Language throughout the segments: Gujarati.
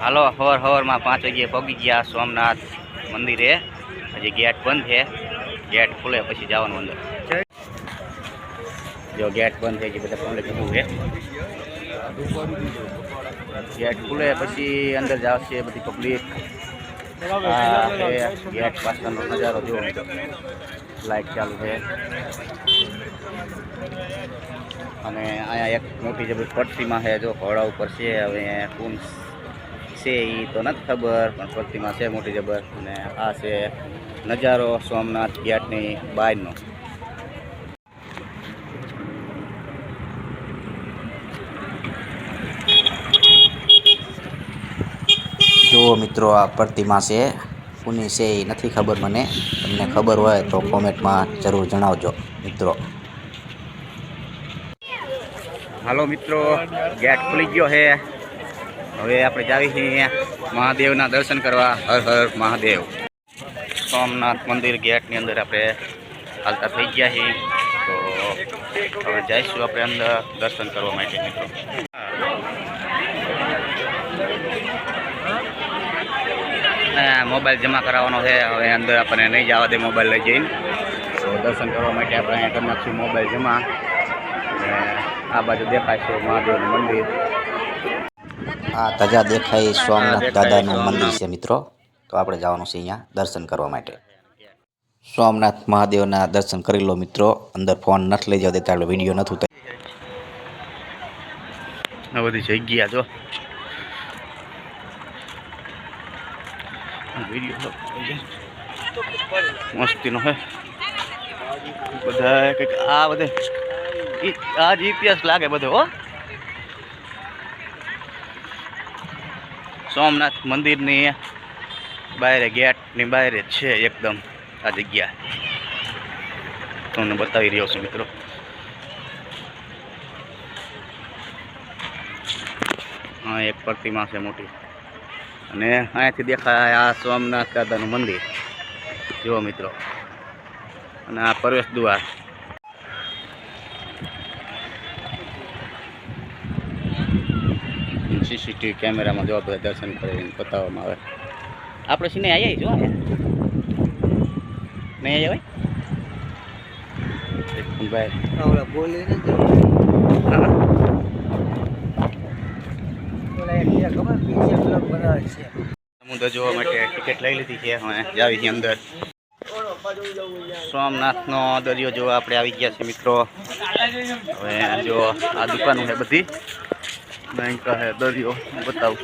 હાલો, હવાર હવારમાં પાંચ વાગ્યે પગી ગયા સોમનાથ મંદિરે. હજી ગેટ બંધ છે. ગેટ ખુલે પછી જવાનું અંદર. જો ગેટ બંધ થઈ ગઈ બધા પબ્લિક ઊભું છે. ગેટ ખુલે પછી અંદર જશે બધી પબ્લિક ગેટ પાછળનો નજારો જો લાઇટ ચાલુ છે. અને અહીંયા એક મોટી જે બધી પટ્ટીમાં છે, જો ઘોડા ઉપર છે, હવે કોણ છે એ તો નથી ખબર પણ પ્રતિમા છે મોટી જબર. અને આ છે નજારો સોમનાથ ગેટની બહારનો. જુઓ મિત્રો આ પ્રતિમા છે. કોની છે એ નથી ખબર મને. તમને ખબર હોય તો કોમેન્ટમાં જરૂર જણાવજો મિત્રો. હાલો મિત્રો ગેટ ખુલી ગયો છે. હવે આપણે જાવી છીએ મહાદેવના દર્શન કરવા. હર હર મહાદેવ. સોમનાથ મંદિર ગેટની અંદર આપણે હાલતા થઈ ગયા છીએ. તો હવે જઈશું આપણે અંદર દર્શન કરવા માટે, મિત્રો. મોબાઈલ જમા કરાવવાનો છે. હવે અંદર આપણને નહીં જવા દે મોબાઈલ લઈ જઈને. તો દર્શન કરવા માટે આપણે અહીંયા કરી નાખશું મોબાઈલ જમા. આ બાજુ દેખાય છે મહાદેવનું મંદિર. આ તજા દેખાય સોમનાથ દાદાનું મંદિર છે મિત્રો. તો આપણે જવાનું છે અહીંયા દર્શન કરવા માટે. સોમનાથ મહાદેવના દર્શન કરી લો મિત્રો. અંદર ફોન નથી લઈ જવા દેતા એટલે વીડિયો નથી થાય આ બધી જગ્યા જો. વીડિયો મસ્તીનો હે. બધા કંઈક આ બધે. આ જ ઇતિહાસ લાગે બધો હો. સોમનાથ મંદિરની બહાર ગેટની બહાર જ છે એકદમ આ જગ્યા. તમને બતાવી રહ્યો છું મિત્રો. હા, એક પ્રતિમા છે મોટી. અને અહીંયાથી દેખાય આ સોમનાથ દાદાનું મંદિર. જુઓ મિત્રો. અને આ પ્રવેશ દ્વાર. સીસીટીવી કેમેરામાં જોવા બધા દર્શન કરીને બતાવવામાં આવે. આપણે સિને આવ્યા જો નહીં આવ્યા ભાઈ. બોલે ને સમુદ્ર જોવા માટે ટિકિટ લઈ લીધી છે હવે. જાવી છીએ અંદર. સોમનાથનો દરિયો જોવા આપણે આવી ગયા છે મિત્રો. હવે જો આ દુકાનો છે બધી. બેંક છે દરિયો હું બતાવું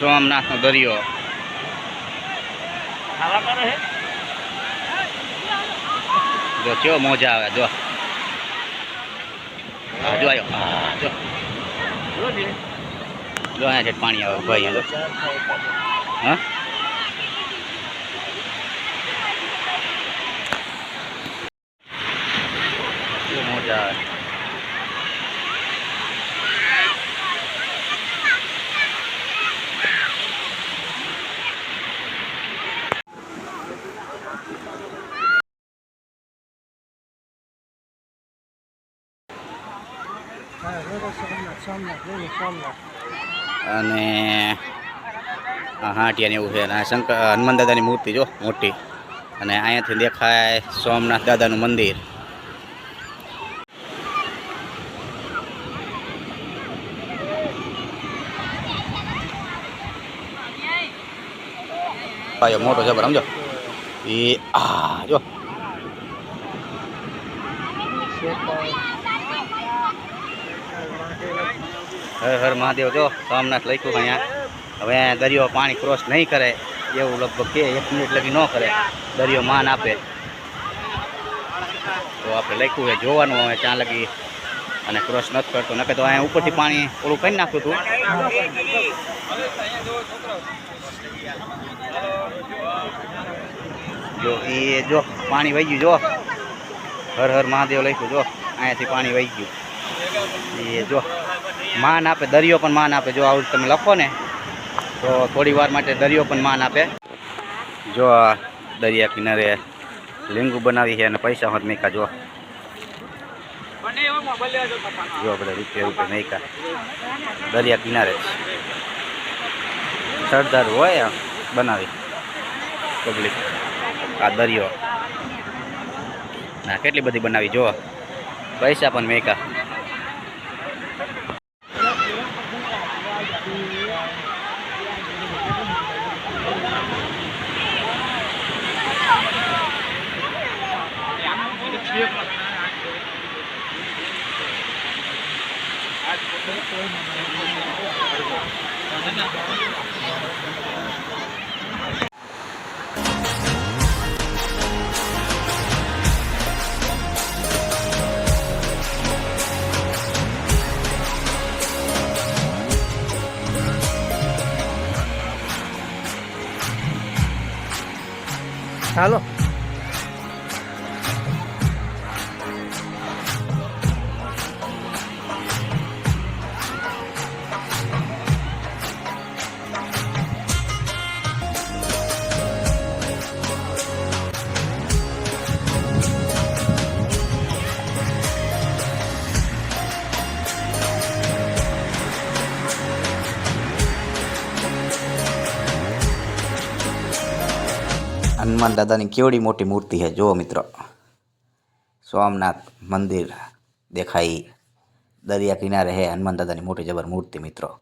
સોમનાથનો દરિયો જો કેવો મોજા આવે જો હા, જો આવ્યો હા, જો જો અહીંયા છે પાણી આવે ભાઈ અહીંયા જો હા કેવો મોજા આવે હા રોજ સોમનાથ સોમનાથ રોજ સોમનાથ અને હાંટિયાને એવું છે. અને શંકર હનુમાન દાદાની મૂર્તિ જો, મોટી. અને અહીંયાથી દેખાય સોમનાથ દાદાનું મંદિર. પાયો મોટો જબર, સમજો? એ આ, જો. હર હર મહાદેવ, જો સોમનાથ લખ્યું અહીંયા. હવે અહીંયા દરિયો પાણી ક્રોસ નહીં કરે, એવું લગભગ કે એક મિનિટ લગી ન કરે, દરિયો માન આપે. તો આપણે લખ્યું છે, જોવાનું હવે ત્યાં લગી. અને ક્રોસ નથી કરતો નકે તો અહીંયા ઉપરથી પાણી ઓલું કરી નાખ્યું હતું. જો એ જો, પાણી વહી ગયું, જો. હર હર મહાદેવ લખ્યું, જો. અહીંયાથી પાણી વહી ગયું. એ જો. માન આપે, દરિયો પણ માન આપે. જો આવું તમે લખો ને, તો થોડી વાર માટે દરિયો પણ માન આપે. જો આ દરિયા કિનારે લીંબુ બનાવી છે અને પૈસા હોત મેકા જો. જો બધા રૂપિયા રૂપિયા મેકા દરિયા કિનારે. સરદાર હોય બનાવી પબ્લિક આ દરિયો. ના, કેટલી બધી બનાવી, જો. પૈસા પણ મેકા ચાલો હનુમાન દાદાની કેવડી મોટી મૂર્તિ છે, જુઓ મિત્રો. સોમનાથ મંદિર દેખાય દરિયા કિનારે હે હનુમાન દાદાની મોટી જબર મૂર્તિ, મિત્રો.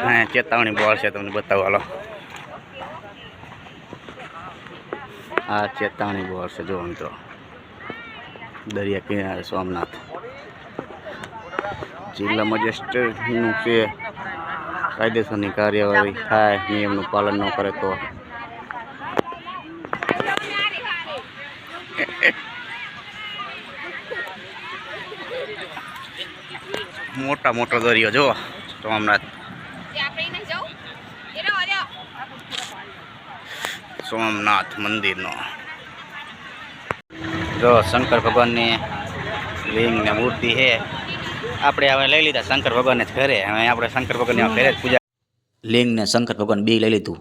હા, ચેતવણી બોલ છે, તમને બતાવો, હાલો. આ ચેતાણી બોલ છે જો મિત્રો દરિયા કિનારે સોમનાથ. જિલ્લા મજિસ્ટ્રેટનું છે, કાયદેસરની કાર્યવાહી થાય, નિયમનું પાલન ન કરે તો. મોટા મોટો દરિયો જો સોમનાથ. સોમનાથ મંદિરનો. જો શંકર ભગવાનની લિંગ ને મૂર્તિ છે, આપણે હવે લઈ લીધા શંકર ભગવાનને જ ઘરે. હવે આપણે શંકર ભગવાનની ઘરે જ પૂજા લિંગ ને શંકર ભગવાન બી લઈ લીધું.